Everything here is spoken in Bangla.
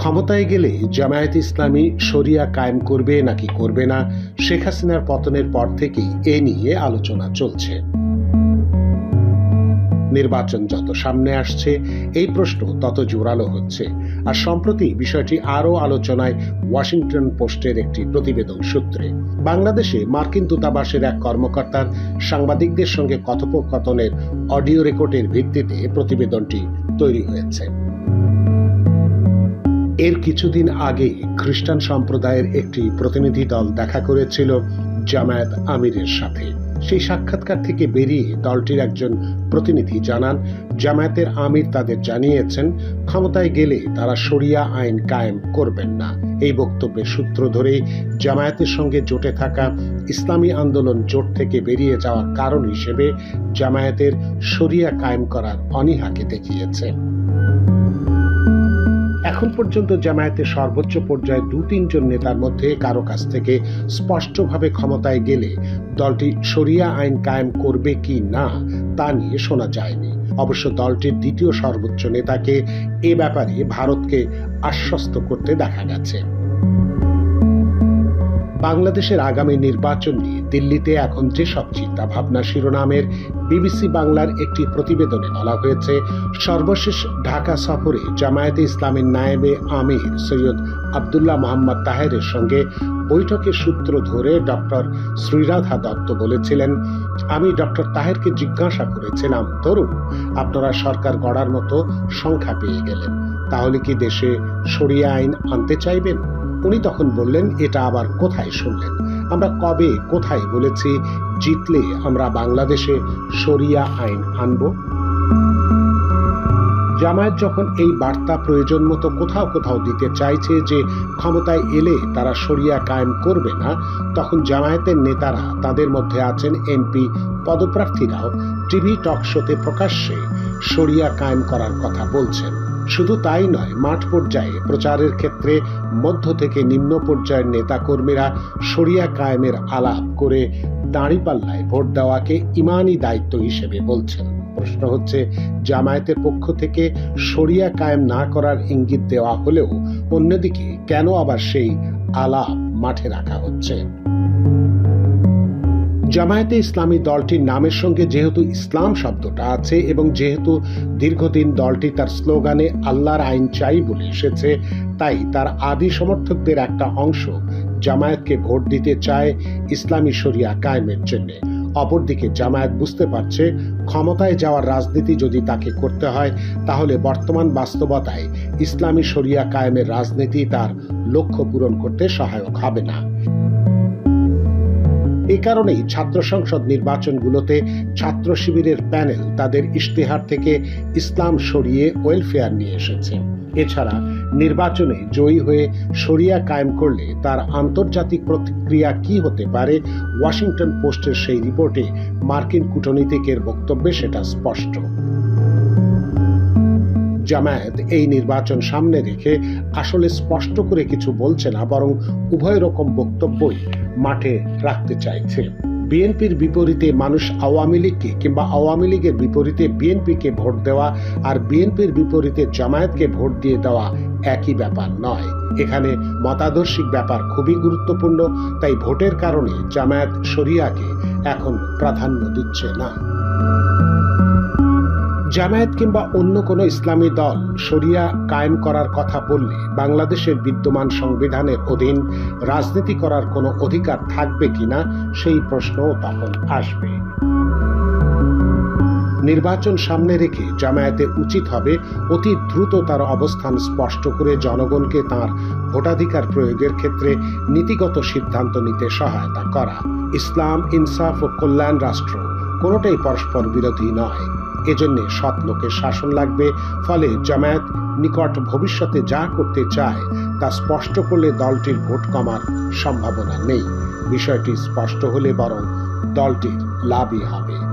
ক্ষমতায় গেলে জামায়াত ইসলামী শরিয়া কায়েম করবে নাকি করবে না, শেখ হাসিনার পতনের পর থেকেই এ নিয়ে আলোচনা চলছে। নির্বাচন যত সামনে আসছে, এই প্রশ্ন তত জোরালো হচ্ছে। আর সম্প্রতি বিষয়টি আরও আলোচনায় ওয়াশিংটন পোস্টের একটি প্রতিবেদন সূত্রে। বাংলাদেশে মার্কিন দূতাবাসের এক কর্মকর্তার সাংবাদিকদের সঙ্গে কথোপকথনের অডিও রেকর্ডের ভিত্তিতে প্রতিবেদনটি তৈরি হয়েছে। এর কিছুদিন আগে খ্রিস্টান সম্প্রদায়ের একটি প্রতিনিধি দল দেখা করেছিল জামায়াত আমিরের সাথে। সেই সাক্ষাৎকার থেকে বেরিয়ে দলটির একজন প্রতিনিধি জানান, জামায়াতের আমির তাদের জানিয়েছেন, ক্ষমতায় গেলে তারা শরিয়া আইন কায়েম করবেন না। এই বক্তব্যের সূত্র ধরেই জামায়াতের সঙ্গে জোটে থাকা ইসলামী আন্দোলন জোট থেকে বেরিয়ে যাওয়ার কারণ হিসেবে জামায়াতের শরিয়া কায়েম করার অনীহাকে দেখিয়েছে। এখন পর্যন্ত জামায়াতের সর্বোচ্চ পর্যায়ে দু তিনজন নেতার মধ্যে কারও কাছ থেকে স্পষ্টভাবে ক্ষমতায় গেলে দলটি সরিয়া আইন কায়েম করবে কি না তা নিয়ে শোনা যায়নি। অবশ্য দলটির দ্বিতীয় সর্বোচ্চ নেতাকে এ ব্যাপারে ভারতকে আশ্বস্ত করতে দেখা গেছে। বাংলাদেশের আগামী নির্বাচন নিয়ে দিল্লিতে এখন যেসব চিন্তা ভাবনা শিরোনামের বিবিসি বাংলার একটি প্রতিবেদনে বলা হয়েছে, সর্বশেষ ঢাকা সফরে জামায়াতে ইসলামের নায়েবে আমির সৈয়দ আবদুল্লাহ মোহাম্মদ তাহেরের সঙ্গে বৈঠকের সূত্র ধরে ডক্টর শ্রীরাধা দত্ত বলেছিলেন, আমি ডক্টর তাহেরকে জিজ্ঞাসা করেছিলাম, ধরুন, আপনারা সরকার গড়ার মতো সংখ্যা পেয়ে গেলেন, তাহলে কি দেশে সরিয়া আইন আনতে চাইবেন? উনি তখন বললেন, এটা আবার কোথায় শুনলেন? আমরা কবে কোথায় বলেছি, জিতলে আমরা বাংলাদেশে শরিয়া আইন আনব? জামায়াত যখন এই বার্তা প্রয়োজন মতো কোথাও কোথাও দিতে চাইছে যে ক্ষমতায় এলে তারা শরিয়া কায়েম করবে না, তখন জামায়াতের নেতারা তাদের মধ্যে আছেন এমপি, পদপ্রার্থীরাও। টিভি টক শোতে প্রকাশ্যে শরিয়া কায়েম করার কথা বলছেন। শুধু তাই নয়, মাঠ পর্যায়ে প্রচারের ক্ষেত্রে মধ্য থেকে নিম্ন পর্যায়ের নেতাকর্মীরা শরিয়া কায়েমের আলাপ করে দাঁড়িপাল্লায় ভোট দেওয়াকে ইমানই দায়িত্ব হিসেবে বলছেন। প্রশ্ন হচ্ছে, জামায়াতের পক্ষ থেকে শরিয়া কায়েম না করার ইঙ্গিত দেওয়া হলেও অন্যদিকে কেন আবার সেই আলাপ মাঠে রাখা হচ্ছে? জামায়াতে ইসলামী দলটির নামের সঙ্গে যেহেতু ইসলাম শব্দটা আছে এবং যেহেতু দীর্ঘদিন দলটি তার স্লোগানে আল্লাহর আইন চাই বলে এসেছে, তাই তার আদি সমর্থকদের একটা অংশ জামায়াতকে ভোট দিতে চায় ইসলামী শরিয়া কায়েমের জন্য। অপরদিকে জামায়াত বুঝতে পারছে ক্ষমতায় যাওয়ার রাজনীতি যদি তাকে করতে হয়, তাহলে বর্তমান বাস্তবতায় ইসলামী শরিয়া কায়েমের রাজনীতি তার লক্ষ্য পূরণ করতে সহায়ক হবে না। এই কারণেই ছাত্র সংসদ নির্বাচনগুলোতে ছাত্র শিবিরের প্যানেল তাদের ইশতেহার থেকে ইসলাম সরিয়ে ওয়েলফেয়ার নিয়ে এসেছে। এছাড়া নির্বাচনে জয়ী হয়ে সরিয়া কায়েম করলে তার আন্তর্জাতিক প্রতিক্রিয়া কি হতে পারে ওয়াশিংটন পোস্টের সেই রিপোর্টে মার্কিন কূটনীতিকের বক্তব্যে সেটা স্পষ্ট। জামায়াত এই নির্বাচন সামনে রেখে আসলে স্পষ্ট করে কিছু বলছে না, বরং উভয় রকম বক্তব্যই মাঠে রাখতে চাইছে। বিএনপির বিপরীতে মানুষ আওয়ামী লীগকে কিংবা আওয়ামী লীগের বিপরীতে বিএনপিকে ভোট দেওয়া আর বিএনপির বিপরীতে জামায়াতকে ভোট দিয়ে দেওয়া একই ব্যাপার নয়। এখানে মতাদর্শিক ব্যাপার খুবই গুরুত্বপূর্ণ, তাই ভোটের কারণে জামায়াত শরিয়াকে এখন প্রাধান্য দিচ্ছে না। জামায়াত কিংবা অন্য কোনো ইসলামী দল শরিয়া কায়েম করার কথা বললে বাংলাদেশের বিদ্যমান সংবিধানের অধীন রাজনীতি করার কোনো অধিকার থাকবে কিনা সেই প্রশ্নও তখন আসবে। নির্বাচন সামনে রেখে জামায়াতে উচিত হবে অতি দ্রুত তার অবস্থান স্পষ্ট করে জনগণকে তার ভোটাধিকার প্রয়োগের ক্ষেত্রে নীতিগত সিদ্ধান্ত নিতে সহায়তা করা। ইসলাম, ইনসাফ ও কল্যাণ রাষ্ট্র কোনোটাই পরস্পর বিরোধী নয়। এজন্য সৎ লোকের শাসন লাগবে, ফলে জামায়াত নিকট ভবিষ্যতে যা করতে চায় তা স্পষ্ট করলে দলটির ভোট কমার সম্ভাবনা নেই। বিষয়টি স্পষ্ট হলে বরং দলটির লাভই হবে।